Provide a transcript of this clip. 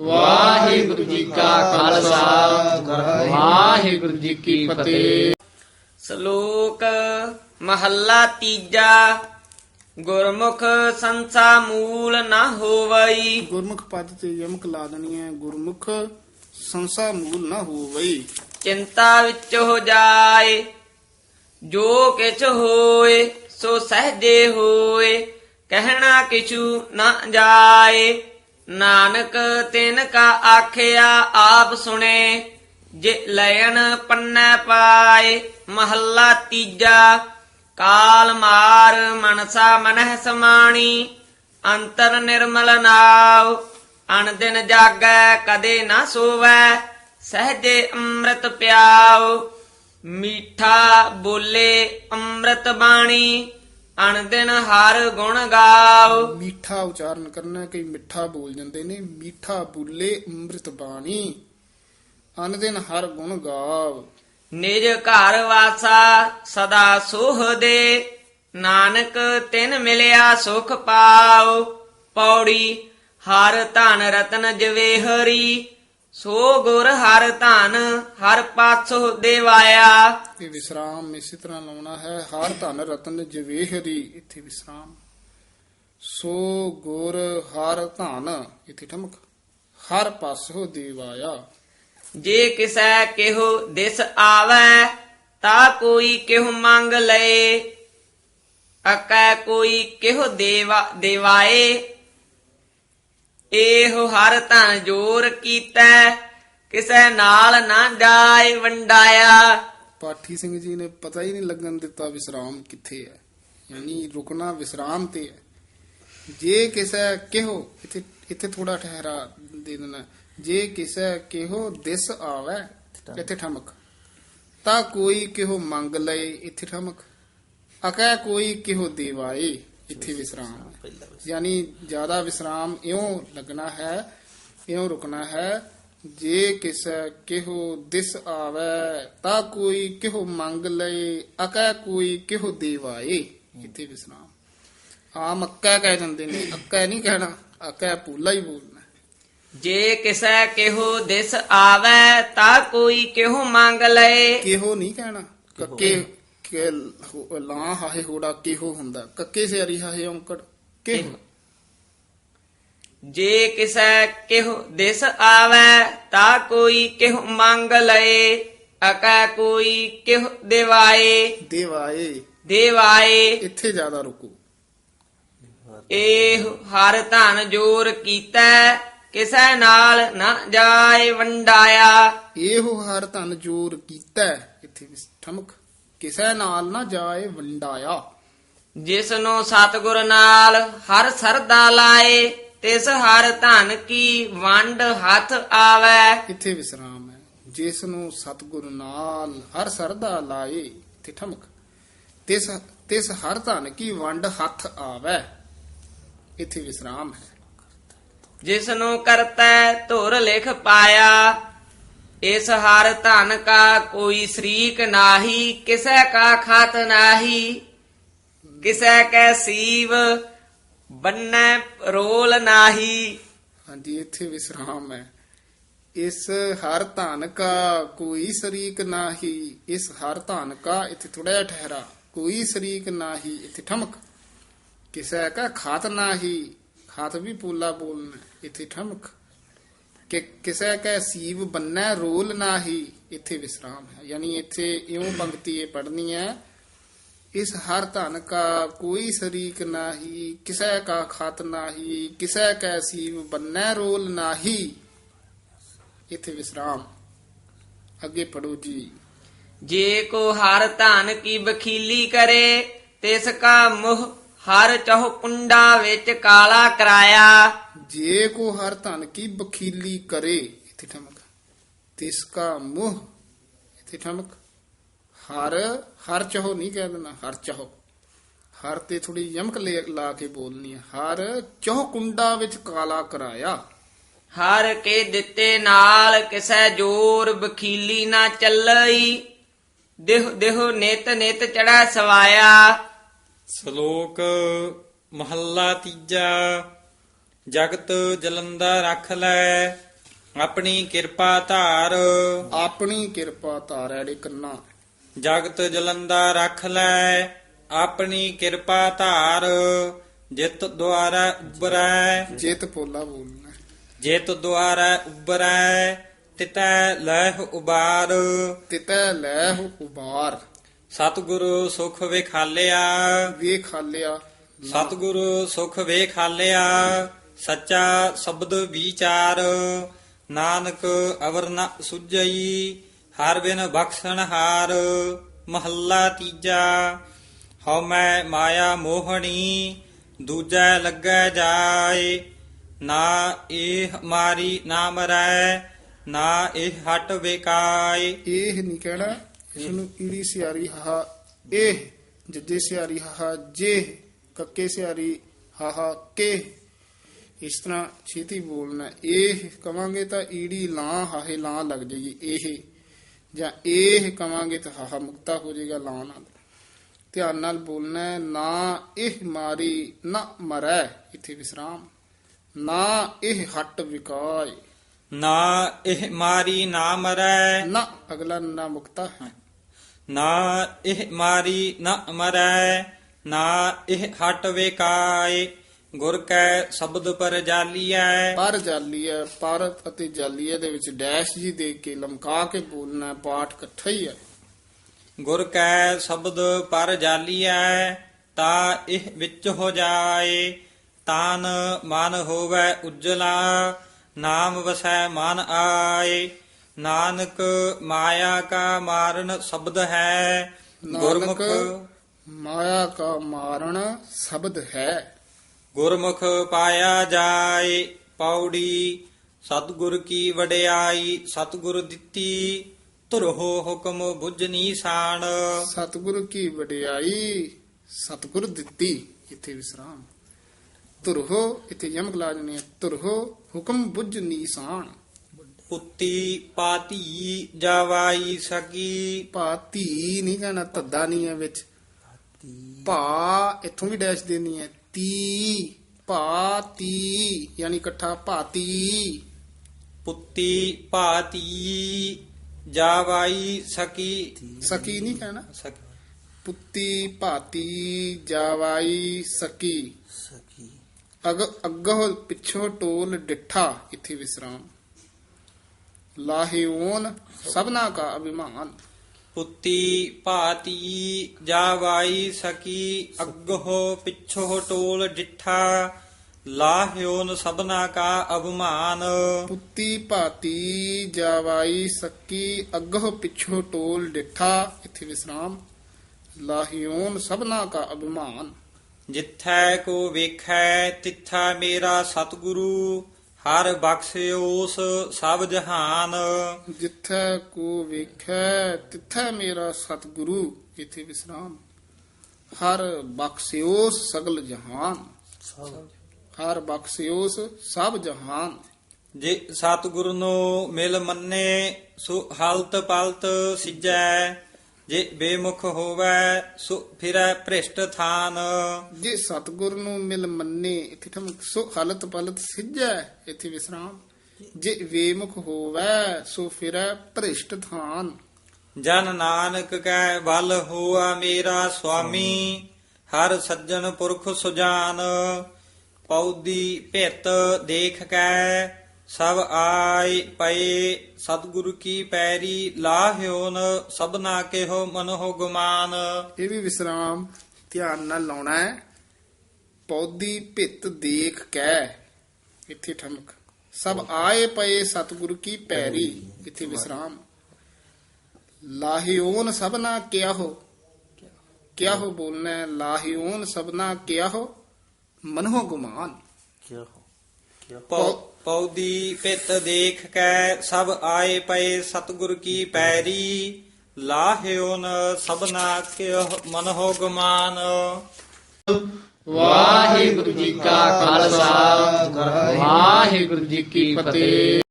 ਵਾਹਿਗੁਰੂ ਜੀ ਕਾ ਖਾਲਸਾ। ਵਾਹਿਗੁਰੂ ਜੀ ਕੀ ਫਤਿਹ। ਸ਼ਲੋਕ ਮਹੱਲਾ ਤੀਜਾ। ਗੁਰਮੁਖ ਸੰਸਾ ਮੂਲ ਨਾ ਹੋਵਈ। ਗੁਰਮੁਖ ਪਦ ਤੇ ਯਮਕ ਲਾ ਦੇਣੀ ਹੈ। ਗੁਰਮੁਖ ਸੰਸਾ ਮੂਲ ਨਾ ਹੋਵਈ। ਚਿੰਤਾ ਵਿੱਚ ਹੋ ਜਾਏ ਜੋ ਕਿਛ ਹੋਏ ਸੋ ਸਹਜੇ ਹੋਏ ਕਹਿਣਾ ਕਿਛੂ ਨਾ ਜਾਏ। ਨਾਨਕ ਤਿਨ ਕਾ ਆਖਿਆ ਆਪ ਸੁਣੇ, ਜੇ ਲੈਣ ਪੰਨੈ ਪਾਏ, ਮਹੱਲਾ ਤੀਜਾ। ਕਾਲ ਮਾਰ ਮਨਸਾ ਮਨਹਿ ਸਮਾਣੀ, ਅੰਤਰ ਨਿਰਮਲ ਨਾਵ ਅਨ ਦਿਨ ਜਾਗੈ ਕਦੇ ਨਾ ਸੋਵੈ, ਸਹਜੇ ਅੰਮ੍ਰਿਤ ਪਿਆਉ। ਮੀਠਾ ਬੋਲੇ ਅੰਮ੍ਰਿਤ ਬਾਣੀ ਅਨ ਦਿਨ ਹਰ ਗੁਣ ਗਾਓ। ਮੀਠਾ ਉਚਾਰਨ ਕਰਨਾ ਕਈ ਮਿੱਠਾ ਬੋਲ ਜਾਂਦੇ ਨੇ ਮੀਠਾ ਬੁੱਲੇ ਅੰਮ੍ਰਿਤ ਬਾਣੀ। ਅਨ ਦਿਨ ਹਰ ਗੁਣ ਗਾਵ ਨਿਜ ਘਰ ਵਾਸਾ ਸਦਾ ਸੁਖ ਦੇ ਨਾਨਕ ਤਿਨ ਮਿਲਿਆ ਸੁਖ ਪਾਉ ਪੌੜੀ ਹਰ ਧਨ ਰਤਨ ਜਵੇ ਹਰੀ ਸੋ ਗੁਰ ਹਰ ਧਨ ਹਰ ਪਾਛੋ ਦੇਵਾਇਆ। ਇਹ ਵਿਸਰਾਮ ਇਸੇ ਤਰ੍ਹਾਂ ਲਾਉਣਾ ਹੈ ਹਰ ਧਨ ਰਤਨ ਜਵੇਹਰੀ ਇੱਥੇ ਵਿਸਰਾਮ। ਸੋ ਗੁਰ ਹਰ ਧਨ ਇੱਥੇ ਠਮਕ ਹਰ ਪਾਸੋ ਦੇਵਾਇਆ। ਜੇ ਕਿਸੈ ਕਿਹੋ ਦਿਸ ਆਵੈ ਤਾ ਕੋਈ ਕਿਹੋ ਮੰਗ ਲਏ। ਅਕੈ ਕੋਈ ਕਿਹੋ ਦੇਵਾ ਦੇਵਾਏ। ਇਹੋ ਹਰ ਧਨ ਜੋਰ ਕੀਤਾ, ਕਿਸੈ ਨਾਲ ਨਾ ਜਾਏ ਵੰਡਾਇਆ। ਪਾਠੀ ਸਿੰਘ ਜੀ ਨੇ ਪਤਾ ਹੀ ਨਹੀਂ ਲੱਗਣ ਦਿੱਤਾ ਵਿਸਰਾਮ ਕਿੱਥੇ ਹੈ। ਯਾਨੀ ਰੁਕਣਾ ਵਿਸਰਾਮ ਤੇ ਹੈ। ਜੇ ਕਿਸੇ ਕਿਹੋ, ਇੱਥੇ ਇੱਥੇ ਥੋੜਾ ਠਹਿਰਾ ਦੇ ਦੇਣਾ। ਜੇ ਕਿਸੇ ਕਿਹੋ ਦਿਸ ਆਵੇ, ਇੱਥੇ ਠਮਕ। ਤਾਂ ਕੋਈ ਕਿਹੋ ਮੰਗ ਲਏ, ਇੱਥੇ ਠਮਕ। ਅਕੈ ਕੋਈ ਕਿਹੋ ਦੇਵਾਏ। ਇੱਥੇ ਵਿਸਰਾਮ। ਯਾਨੀ ਜ਼ਿਆਦਾ ਵਿਸਰਾਮ ਇਉਂ ਲੱਗਣਾ ਹੈ ਇਉਂ ਰੁਕਣਾ ਹੈ ਜੇ ਕਿਸੇ ਕਿਹੋ ਦਿਸ ਆਵੇ ਤਾਂ ਕੋਈ ਕਿਹੋ ਮੰਗ ਲਏ ਅਕੈ ਕੋਈ ਕਿਹੋ ਦੇਵਾਏ। ਇੱਥੇ ਵਿਸਰਾਮ। ਆਮ ਅੱਕਾ ਕਹਿ ਜਾਂਦੇ ਨੇ ਅੱਕਾ ਨਹੀਂ ਕਹਿਣਾ ਅੱਕਾ ਪੂਲਾ ਹੀ ਬੋਲਣਾ। ਜੇ ਕਿਸੈ ਕਿਹੋ ਦਿਸ ਆਵੈ ਤਾ ਕੋਈ ਕਿਹੋ ਮੰਗ ਲਏ। ਕਿਹੋ ਨਹੀਂ ਕਹਿਣਾ ਕੱਕੇ ਕੇ ਲਾਂ ਹਾਹੇ ਹੋੜਾ ਕਿਹੋ ਹੁੰਦਾ? ਕੱਕੇ ਸੇ ਅਰੀ ਹਾਹੇ ਔਂਕੜ ਕਿਹੋ? ਜੇ ਕਿਸੈ ਕਿਹੋ ਦਿਸ ਆਵੈ ਤਾ ਕੋਈ ਕਿਹੋ ਮੰਗ ਲਏ ਅਕੈ ਕੋਈ ਕਿਹੋ ਦੇਵਾਏ। ਦੇਵਾਏ। ਦੇਵਾਏ। ਇੱਥੇ ਜ਼ਿਆਦਾ ਰੁਕੋ। ਇਹ ਹਰ ਧਨ ਜੋਰ ਕੀਤਾ ਕਿਸੈ ਨਾਲ ਨਾ ਜਾਏ ਵੰਡਾਇਆ। ਇਹੋ ਹਰ ਧਨ ਜੋਰ ਕੀਤਾ ਇੱਥੇ ਵੀ ਠਮਕ। ਕਿਸੇ ਨਾਲ ਨਾ ਜਾਏ ਵੰਡਾਇਆ। ਜਿਸ ਨੂੰ ਸਤਿਗੁਰ ਨਾਲ ਹਰ ਸਰਦਾ ਲਾਏ ਤਿਸ ਹਰ ਧਨ ਕੀ ਵੰਡ ਹੱਥ ਆਵੈ। ਇੱਥੇ ਵਿਸਰਾਮ ਹੈ। ਜਿਸ ਨੂੰ ਸਤਿਗੁਰੂ ਨਾਲ ਹਰ ਸਰਦਾ ਲਾਏ ਇੱਥੇ ਠਮਕ। ਤਿਸ ਤਿਸ ਹਰ ਧਨ ਕੀ ਵੰਡ ਹੱਥ ਆਵੇ। ਇੱਥੇ ਵਿਸਰਾਮ ਹੈ। ਜਿਸ ਨੂੰ ਕਰਤੈ ਧੁਰ ਲਿਖ ਪਾਇਆ ਇਸ ਹਰ ਧਨ ਕਾ ਕੋਈ ਸ਼ਰੀਕ ਨਾਹੀ, ਕਿਸੈ ਕਾ ਖਾਤ ਨਾਹੀ? ਕਿਸੈ ਕੈ ਸੀਵ ਬੰਨੈ ਰੋਲ ਨਾਹੀ? ਹਾਂਜੀ, ਇੱਥੇ ਵਿਸਰਾਮ ਹੈ। ਇਸ ਹਰ ਧਨ ਕਾ ਕੋਈ ਸ਼ਰੀਕ ਨਾਹੀ, ਇਸ ਹਰ ਧਨ ਕਾ ਇੱਥੇ ਥੋੜਾ ਜਿਹਾ ਠਹਿਰਾ। ਕੋਈ ਸ਼ਰੀਕ ਨਾਹੀ, ਇੱਥੇ ਠਮਕ। ਕਿਸੈ ਕਾ ਖਾਤ ਨਾਹੀ? ਖਾਤ ਵੀ ਪੂਲਾ ਬੋਲਣਾ, ਇੱਥੇ ਠਮਕ। ਕਿ ਕਿਸੈ ਕੈ ਸੀਵ ਬੰਨੈ ਰੋਲ ਨਾਹੀ, ਇੱਥੇ ਵਿਸਰਾਮ ਹੈ। ਯਾਨੀ ਇੱਥੇ ਇਉਂ ਪੰਕਤੀ ਇਹ ਪੜਨੀ ਹੈ, ਇਸ ਹਰ ਧਨ ਕਾ ਕੋਈ ਸ਼ਰੀਕ ਨਾਹੀ, ਕਿਸੈ ਕਾ ਖਾਤ ਨਾਹੀ, ਕਿਸੈ ਕੈ ਸੀਵ ਬੰਨੈ ਰੋਲ ਨਾਹੀ, ਇੱਥੇ ਵਿਸਰਾਮ। ਅੱਗੇ ਪੜੋ ਜੀ। ਜੇ ਕੋ ਹਰ ਧਨ ਕੀ ਬਖੀਲੀ ਕਰੇ, ਤਿਸ ਕਾ ਮੋਹ ਹਰ ਚਹੁ ਕੁੰਡਾ ਵਿੱਚ ਕਾਲਾ ਕਰਾਇਆ। ਜੇ ਕੋ ਹਰ ਧਨ ਕੀ ਬਖੀਲੀ ਕਰੇ ਇੱਥੇ ਠਮਕ। ਤਿਸ ਕਾ ਮੁਹ ਇੱਥੇ ਠਮਕ। ਹਰ ਹਰ ਚਹੋ ਨਹੀਂ ਕਹਿ ਦੇਣਾ ਹਰ ਚਹੋ। ਹਰ ਤੇ ਥੋੜੀ ਯਮਕ ਲੈ- ਲਾ ਕੇ ਬੋਲਣੀ ਹੈ ਹਰ ਚਹੁ ਕੁੰਡਾ ਵਿੱਚ ਕਾਲਾ ਕਰਾਇਆ। ਹਰ ਕੇ ਦਿੱਤੇ ਨਾਲ ਕਿਸੈ ਜੋਰ ਬਖੀਲੀ ਨਾ ਚੱਲਈ। ਦੇਹ ਦੇਹ ਨਿਤ ਨਿਤ ਚੜਾ ਸਵਾਇਆ। ਸ਼ਲੋਕ ਮਹੱਲਾ ਤੀਜਾ ਜਗਤ ਜਲੰਦਾ ਰੱਖ ਲੈ ਆਪਣੀ ਕਿਰਪਾ ਧਾਰ। ਆਪਣੀ ਕਿਰਪਾ ਤਾਰੜੇ ਕੰਨਾ ਜਗਤ ਜਲੰਦਾ ਰੱਖ ਲੈ ਆਪਣੀ ਕਿਰਪਾ ਧਾਰ। ਜਿਤ ਦੁਆਰਾ ਉਬਰੈ ਜੇਤ ਪੋਲਾ ਬੋਲਣਾ ਜਿਤ ਦੁਆਰਾ ਉਬਰੈ ਤਿਤੈ ਲਹਿ ਉਬਾਰ। ਤਿਤੈ ਲੈ ਹੋ ਉਬਾਰ। ਸਤਿਗੁਰੂ ਸੁਖ ਵਿਖਾਲਿਆ। ਵੇਖ ਹਾਲਿਆ ਸਤਿਗੁਰੂ ਸੁਖ ਵੇਖਾਲਿਆ। ਸੱਚਾ ਸ਼ਬਦ ਵਿਚਾਰ। ਨਾਨਕ ਅਵਰ ਨ ਸੁਜਈ ਹਰ ਬਿਨ ਬਖਸ਼ਣ ਹਾਰ। ਮਹੱਲਾ ਤੀਜਾ ਹਉ ਮੈਂ ਮਾਇਆ ਮੋਹਣੀ ਦੂਜੈ ਲੱਗੈ ਜਾਏ। ਨਾ ਇਹ ਮਾਰੀ ਨਾ ਮਰੈ ਨਾ ਇਹ ਹਟ ਵਿਕਾਏ। ਇਹ ਨਹੀਂ ਕਹਿਣਾ। ਇਸ ਨੂੰ ਈੜੀ ਸਿਆਰੀ ਹਾ ਇਹ ਜੱਜੇ ਸਿਆਰੀ ਹਾ ਜੇ ਕੱਕੇ ਸਿਆਰੀ ਹਾ ਕੇ। ਇਸ ਤਰ੍ਹਾਂ ਛੇਤੀ ਬੋਲਣਾ ਇਹ ਕਵਾਂਗੇ ਤਾਂ ਈੜੀ ਲਾਂ ਹਾਹੇ ਲਾਂ ਲੱਗ ਜਾਏਗੀ ਇਹ ਜਾਂ ਇਹ ਕਵਾਂਗੇ ਤਾਂ ਹਾਹਾ ਮੁਕਤਾ ਹੋ ਜਾਏਗਾ ਲਾਂ ਨਾਲ। ਧਿਆਨ ਨਾਲ ਬੋਲਣਾ ਨਾ ਇਹ ਮਾਰੀ ਨਾ ਮਰੈ ਇੱਥੇ ਵਿਸਰਾਮ। ਨਾ ਇਹ ਹਟ ਵਿਕਾਏ। ਨਾ ਇਹ ਮਾਰੀ ਨਾ ਮਰੈ। ਨਾ ਅਗਲਾ ਨਾ ਮੁਕਤਾ ਹੈ। ਨਾ ਇਹ ਮਾਰੀ ਨਾ ਮਰੈ ਨਾ ਇਹ ਹਟ ਵੇਕਾਏ ਗੁਰ ਕੈ ਸ਼ਬਦ ਪਰ ਜਾਲੀਐ। ਪਰ ਜਾਲੀ ਹੈ ਪਰ ਅਤੇ ਜਾਲੀਏ ਦੇ ਵਿੱਚ ਡੈਸ਼ ਜੀ ਦੇ ਕੇ ਲਮਕਾ ਕੇ ਬੋਲਣਾ ਹੈ, ਪਾਠ ਇਕੱਠਾ ਹੀ ਹੈ। ਗੁਰ ਕੈ ਸ਼ਬਦ ਪਰ ਜਾਲੀਐ ਤਾ ਇਹ ਵਿੱਚ ਹੋ ਜਾਏ ਤਾਨ ਮਨ ਹੋਵੇ ਉਜਲਾ ਨਾਮ ਵਸੈ ਮਨ ਆਏ। ਨਾਨਕ ਮਾਇਆ ਕਾ ਮਾਰਨ ਸ਼ਬਦ ਹੈ। ਗੁਰਮੁਖ ਮਾਇਆ ਕਾ ਮਾਰਨ ਸ਼ਬਦ ਹੈ। ਗੁਰਮੁਖ ਪਾਇਆ ਜਾਏ ਪੌੜੀ ਸਤਿਗੁਰ ਕੀ ਵਡਿਆਈ ਸਤਿਗੁਰ ਦਿੱਤੀ ਧੁਰਹੋ ਹੁਕਮ ਬੁਝਨੀ ਸਾਣ ਸਤਿਗੁਰੂ ਕੀ ਵਡਿਆਈ ਸਤਿਗੁਰ ਦਿੱਤੀ ਇੱਥੇ ਵਿਸਰਾਮ। ਤੁਰਹੋ ਇੱਥੇ ਯਮਕ ਲਾ ਜਨੇ ਤੁਰਹੋ ਹੁਕਮ ਬੁੱਝ ਨੀਸਾਨ। ਪੁੱਤੀ ਪਾਤੀ ਜਾਵਾਈ ਸਕੀ। ਭਾਤੀ ਨਹੀਂ ਕਹਿਣਾ ਧੱਦਾ ਨਹੀਂ ਹੈ ਵਿੱਚ। ਭਾ ਇੱਥੋਂ ਵੀ ਡੈਸ਼ ਦੇਣੀ ਹੈ। ਤੀ ਭਾਤੀ ਯਾਨੀ ਇਕੱਠਾ ਭਾਤੀ। ਪੁੱਤੀ ਪਾਤੀ ਜਾਵਾਈ ਸਕੀ। ਸਕੀ ਨਹੀਂ ਕਹਿਣਾ। ਸਕੀ। ਪੁੱਤੀ ਭਾਤੀ ਜਾਵਾਈ ਸਕੀ। ਅਗ ਅੱਗੋ ਪਿੱਛੋਂ ਟੋਲ ਡਿੱਠਾ ਇੱਥੇ ਵਿਸਰਾਮ। ਲਾਹਿਓਨ ਸਭਨਾ ਕਾ ਅਭਿਮਾਨ। ਪੁੱਤੀ ਭਾਤੀ ਜਾਵਾਈ ਸਕੀ ਅੱਗੋ ਪਿੱਛੋ ਟੋਲ ਡਿਠਾ ਲਾਹਿਓਨ ਸਭਨਾ ਕਾ ਅਭਮਾਨ। ਪੁੱਤੀ ਭਾਤੀ ਜਾਵਾਈ ਸਕੀ ਅੱਗੋ ਪਿੱਛੋਂ ਟੋਲ ਡਿੱਠਾ ਇੱਥੇ ਵਿਸਰਾਮ। ਲਾਹਿਓਨ ਸਭਨਾ ਕਾ ਅਭਿਮਾਨ। ਜਿੱਥੈ ਕੋ ਵੇਖੈ ਤਿੱਥਾ ਮੇਰਾ ਸਤਿਗੁਰੂ। ਹਰ ਬਖਸ਼ਿਓਸ ਸਭ ਜਹਾਨ। ਜਿੱਥੈ ਕੋ ਵੇਖੈ ਤਿੱਥੈ ਮੇਰਾ ਸਤਿਗੁਰੂ ਇੱਥੇ ਵਿਸਰਾਮ। ਹਰ ਬਖਸ਼ਿਓਸ ਸਗਲ ਜਹਾਨ। ਹਰ ਬਖਸ਼ਿਓਸ ਸਭ ਜਹਾਨ। ਜੇ ਸਤਿਗੁਰੂ ਨੂੰ ਮਿਲ ਮੰਨੇ ਸੋ ਹਲਤ ਪਲਤ ਸਿਜੈ। ਜੇ ਬੇਮੁਖ ਹੋਵੈ ਸੋ ਫਿਰੈ ਭ੍ਰਿਸ਼ਟ ਥਾਨ। ਜੇ ਸਤਿਗੁਰ ਨੂੰ ਮਿਲ ਮੰਨੇ ਇੱਥੇ ਠਮ ਸੋ ਹਾਲਤ ਪਲਤ ਸਿੱਜੈ ਇੱਥੇ ਵਿਸਰਾਮ। ਜੇ ਵੇਮੁਖ ਹੋਵੈ ਸੋ ਫਿਰੈ ਭ੍ਰਿਸ਼ਟ ਥਾਨ। ਜਨ ਨਾਨਕ ਕੈ ਬਲ ਹੋਆ ਮੇਰਾ ਸੁਆਮੀ ਹਰ ਸੱਜਣ ਪੁਰਖ ਸੁਜਾਨ। ਪੌਦੀ ਭਿਤ ਦੇਖ ਕੈ ਸਭ ਆਏ ਪਏ ਸਤਿਗੁਰੂ ਕੀ ਪੈਰੀ ਲਾਹਿਓਨ ਸਭਨਾ ਕਿਹੋ ਮਨੋ ਗੁਮਾਨ। ਇਹ ਵੀ ਵਿਸਰਾਮ ਧਿਆਨ ਨਾਲ ਲਾਉਣਾ ਹੈ। ਪੌਦੀ ਭਿੱਤ ਦੇਖ ਕੈ ਇੱਥੇ ਠਮਕ। ਸਭ ਆਏ ਪਏ ਸਤਿਗੁਰੂ ਕੀ ਪੈਰੀ ਇੱਥੇ ਵਿਸਰਾਮ। ਲਾਹਿਓਨ ਸਭਨਾ ਕਿਆ ਹੋ ਕਿਆ ਹੋ ਬੋਲਣਾ ਹੈ? ਲਾਹਿਓਨ ਸਭਨਾ ਕਿਆ ਹੋ ਮਨੋ ਗੁਮਾਨ ਪੌ- ਪੌਦੀ ਪਿਤ ਦੇਖ ਕੈ ਸਭ ਆਏ ਪਏ ਸਤਿਗੁਰ ਕੀ ਪੈਰੀ ਲਾਹਿਓਨ ਸਭਨਾ ਕਿਹੋ ਮਨੋ ਗੁਮਾਨ। ਵਾਹਿਗੁਰੂ ਜੀ ਕਾ ਖਾਲਸਾ, ਵਾਹਿਗੁਰੂ ਜੀ ਕੀ ਫਤਿਹ।